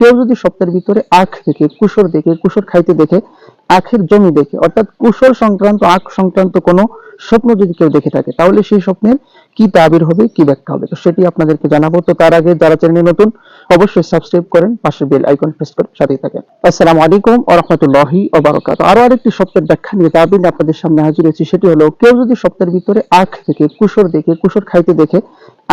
কেউ যদি স্বপ্নের ভিতরে আখ দেখে, কুসর দেখে, কুসর খাইতে দেখে, আখের জমি দেখে, অর্থাৎ কুসর সংক্রান্ত, আখ সংক্রান্ত কোনো স্বপ্ন যদি কেউ দেখে থাকে, তাহলে সেই স্বপ্নের কি তাবির হবে, কি ব্যাখ্যা হবে? তো সেটি আপনাদেরকে জানাব। তো তার আগে যারা চ্যানেলে নতুন, অবশ্যই সাবস্ক্রাইব করেন পাশে বেল আইকন প্রেস করে সাথেই থাকেন। আসসালামু আলাইকুম ওয়া রাহমাতুল্লাহি ওয়া বারাকাতুহু। আরও আরেকটি স্বপ্নের ব্যাখ্যা নিয়ে তাবির আপনাদের সামনে হাজির হয়েছি, সেটি হলো, কেউ যদি স্বপ্নের ভিতরে আখ দেখে, কুসর দেখে, কুসর খাইতে দেখে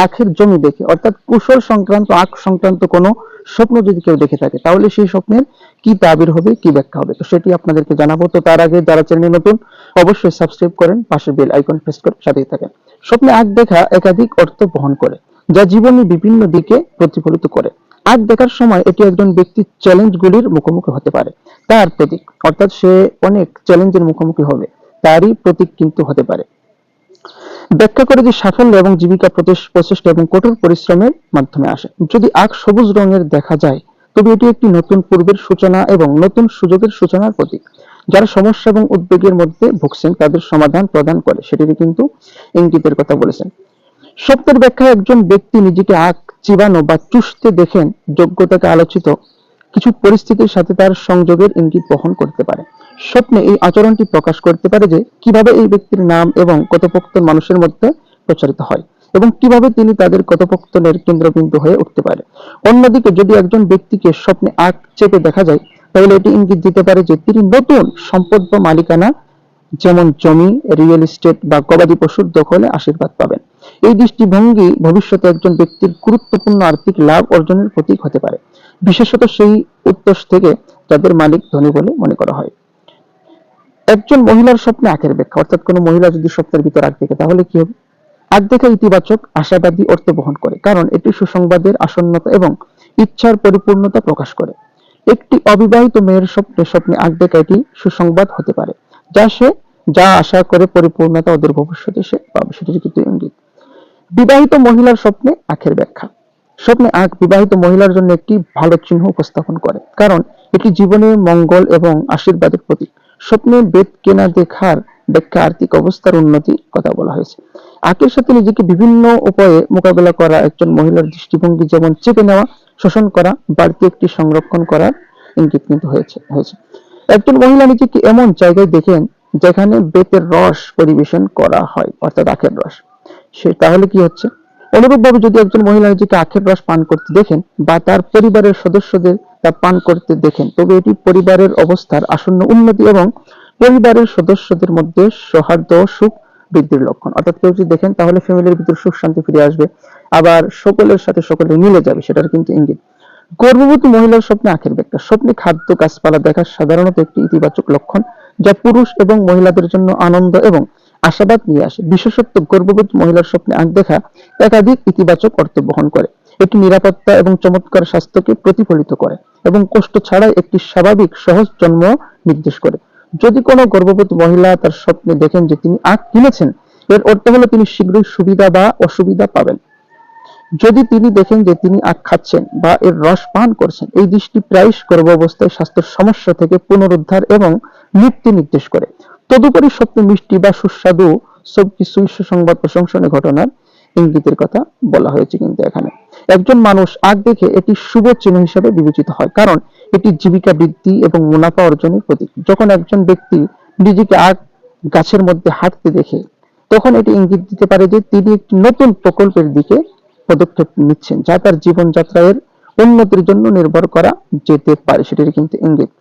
আখের জমি দেখে, অর্থাৎ কুসর সংক্রান্ত, আখ সংক্রান্ত কোনো স্বপ্ন যদি কেউ দেখে থাকে, তাহলে সেই স্বপ্নের কি তাবির হবে, কি ব্যাখ্যা হবে? তো সেটি আপনাদেরকে জানাব। তো তার আগে যারা চ্যানেলে নতুন, অবশ্যই সাবস্ক্রাইব করেন পাশে বেল আইকন প্রেস করে সাথেই থাকেন। স্বপ্নে আখ দেখা একাধিক অর্থ বহন করে, যা জীবনের বিভিন্ন দিকে প্রতিফলিত করে। আখ দেখার সময় এটি একজন ব্যক্তির চ্যালেঞ্জগুলির মুখোমুখি হতে পারে। তার প্রতীক, অর্থাৎ সে অনেক চ্যালেঞ্জের মুখোমুখি হবে, তারই প্রতীক কিন্তু হতে পারে। ব্যাখ্যা করে যে সাফল্য এবং জীবিকা প্রচেষ্টা এবং কঠোর পরিশ্রমের মাধ্যমে আসে। যদি আখ সবুজ রঙের দেখা যায়, তবে এটি একটি নতুন পূর্বের সূচনা এবং নতুন সুযোগের সূচনার প্রতীক। যারা সমস্যা এবং উদ্বেগের মধ্যে ভুগছেন, তাদের সমাধান প্রদান করে। সেটিরই কিন্তু ইঙ্গিতের কথা বলেছেন। সত্যের ব্যাখ্যায় একজন ব্যক্তি নিজেকে আখ চিবানো বা চুষতে দেখেন, যোগ্যতাকে আলোচিত কিছু পরিস্থিতির সাথে তার সংযোগের ইঙ্গিত বহন করতে পারে। স্বপ্নে এই আচরণটি প্রকাশ করতে পারে যে কীভাবে এই ব্যক্তির নাম এবং কথোপকথন মানুষের মধ্যে প্রচারিত হয় এবং কীভাবে তিনি তাদের কথোপকথনের কেন্দ্রবিন্দু হয়ে উঠতে পারে। অন্যদিকে যদি একজন ব্যক্তিকে স্বপ্নে আখ চেপে দেখা যায়, তাহলে এটি ইঙ্গিত দিতে পারে যে তিনি নতুন সম্পদ বা মালিকানা, যেমন জমি রিয়েল এস্টেট বা গবাদি পশুর দখলে আশীর্বাদ পাবেন। এই দৃষ্টিভঙ্গি ভবিষ্যতে একজন ব্যক্তির গুরুত্বপূর্ণ আর্থিক লাভ অর্জনের প্রতীক হতে পারে। বিশেষত সেই উত্তর থেকে যাদের মালিক ধনী বলে মনে করা হয়। একজন মহিলার স্বপ্নে আখের ব্যাখ্যা। অর্থাৎ কোনো মহিলা যদি স্বপ্নের ভিতর আখ দেখে, তাহলে কি হবে? আখ দেখা ইতিবাচক আশাবাদী অর্থ বহন করে, কারণ এটি সুসংবাদের আসন্নতা এবং ইচ্ছার পরিপূর্ণতা প্রকাশ করে। একটি অবিবাহিত মেয়ের স্বপ্নে স্বপ্নে আখ দেখা এটি সুসংবাদ হতে পারে, যা সে যা আশা করে পরিপূর্ণতা ওদের ভবিষ্যতে সে পাবে সেটির কিন্তু ইঙ্গিত। বিবাহিত মহিলার স্বপ্নে আখের ব্যাখ্যা। স্বপ্নে আখ বিবাহিত মহিলার জন্য একটি ভালো চিহ্ন উপস্থাপন করে, কারণ এটি জীবনের মঙ্গল এবং আশীর্বাদের প্রতীক। স্বপ্নে বেদ কেনা দেখার ব্যাখ্যা আর্থিক অবস্থার উন্নতির কথা বলা হয়েছে। আখের সাথে নিজেকে বিভিন্ন উপায়ে মোকাবেলা করা, একজন মহিলার দৃষ্টিভঙ্গি যেমন চেপে নেওয়া, শোষণ করা, বাড়তি একটি সংরক্ষণ করার ইঙ্গিত কিন্তু হয়েছে হয়েছে। একজন মহিলা নিজেকে এমন জায়গায় দেখেন যেখানে বেতের রস পরিবেশন করা হয়, অর্থাৎ আখের রস। সে তাহলে কি হচ্ছে? অনুরূপভাবে যদি একজন মহিলা নিজেকে আখের রস পান করতে দেখেন বা তার পরিবারের সদস্যদের তা পান করতে দেখেন, তবে এটি পরিবারের অবস্থার আসন্ন উন্নতি এবং পরিবারের সদস্যদের মধ্যে সৌহার্দ্য সুখ বৃদ্ধির লক্ষণ। অর্থাৎ কেউ যদি দেখেন, তাহলে ফ্যামিলির ভিতর সুখ শান্তি ফিরে আসবে। আবার সকলের সাথে সকলে মিলে যাবে, সেটার কিন্তু ইঙ্গিত। গর্ভবতী মহিলার স্বপ্নে আখের ব্যাখ্যা। স্বপ্নে খাদ্য গাছপালা দেখা সাধারণত একটি ইতিবাচক লক্ষণ, যা পুরুষ এবং মহিলাদের জন্য আনন্দ এবং আশাবাদ নিয়ে আসে। বিশেষত গর্ভবতী মহিলার স্বপ্নে আখ দেখা একাধিক ইতিবাচক অর্থ বহন করে। এটি নিরাপত্তা এবং চমৎকার স্বাস্থ্যকে প্রতিফলিত করে এবং কষ্ট ছাড়াই একটি স্বাভাবিক, সহজ জন্ম নির্দেশ করে। যদি কোনো গর্ভবতী মহিলা তার স্বপ্নে দেখেন যে তিনি আখ কিনেছেন, এর অর্থ হলো তিনি শীঘ্রই সুবিধা বা অসুবিধা পাবেন। যদি তিনি দেখেন যে তিনি আখ খাচ্ছেন বা এর রস পান করছেন, এই দৃষ্টি প্রায়শ গর্ভাবস্থায় স্বাস্থ্যের সমস্যা থেকে পুনরুদ্ধার এবং মুক্তি নির্দেশ করে। তদুপরি স্বপ্নে মিষ্টি বা সুস্বাদু সব কিছুই সুসংবাদ প্রশংসনের ঘটনার ইঙ্গিতের কথা বলা হয়েছে কিন্তু এখানে। একজন মানুষ আগ দেখে এটি শুভ চিহ্ন হিসেবে বিবেচিত হয়, কারণ এটি জীবিকা বৃদ্ধি এবং মুনাফা অর্জনের প্রতীক। যখন একজন ব্যক্তি নিজেকে আগ গাছের মধ্যে হাঁটতে দেখে, তখন এটি ইঙ্গিত দিতে পারে যে তিনি একটি নতুন প্রকল্পের দিকে পদক্ষেপ নিচ্ছেন, যা তার জীবনযাত্রার উন্নতির জন্য নির্ভর করা যেতে পারে, সেটির কিন্তু ইঙ্গিত।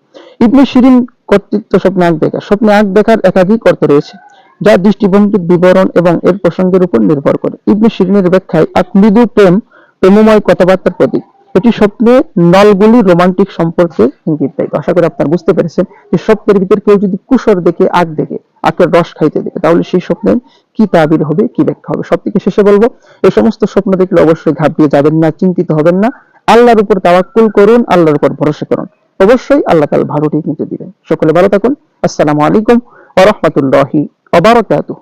ইবনে শিরিন কর্তৃত্ব স্বপ্নে আঁক দেখা। স্বপ্নে আঁক দেখার একাধিক অর্থ রয়েছে, যা দৃষ্টিভঙ্গির বিবরণ এবং এর প্রসঙ্গের উপর নির্ভর করে। ইবনে শিরিনের ব্যাখ্যায় এক মৃদু প্রেম প্রেমময় কথাবার্তার প্রতীক। এটি স্বপ্নে নলগুলি রোমান্টিক সম্পর্কে ইঙ্গিত দেয়। আশা করি আপনারা বুঝতে পেরেছেন যে স্বপ্নের ভিতর কেউ যদি কুসর দেখে আগ দেখে আখের রস খাইতে দেখে, তাহলে সেই স্বপ্নে কি তাবির হবে, কি ব্যাখ্যা হবে? সব থেকে শেষে বলব, এই সমস্ত স্বপ্ন দেখলে অবশ্যই ঘাবড়িয়ে যাবেন না, চিন্তিত হবেন না। আল্লাহর উপর তাওয়াক্কুল করুন, আল্লাহর উপর ভরসা করুন। অবশ্যই আল্লাহ তাল ভালোটি কিন্তু দিবেন। সকলে ভালো থাকুন। আসসালামু আলাইকুম ওয়া রাহমাতুল্লাহি ওয়া বারাকাতুহু।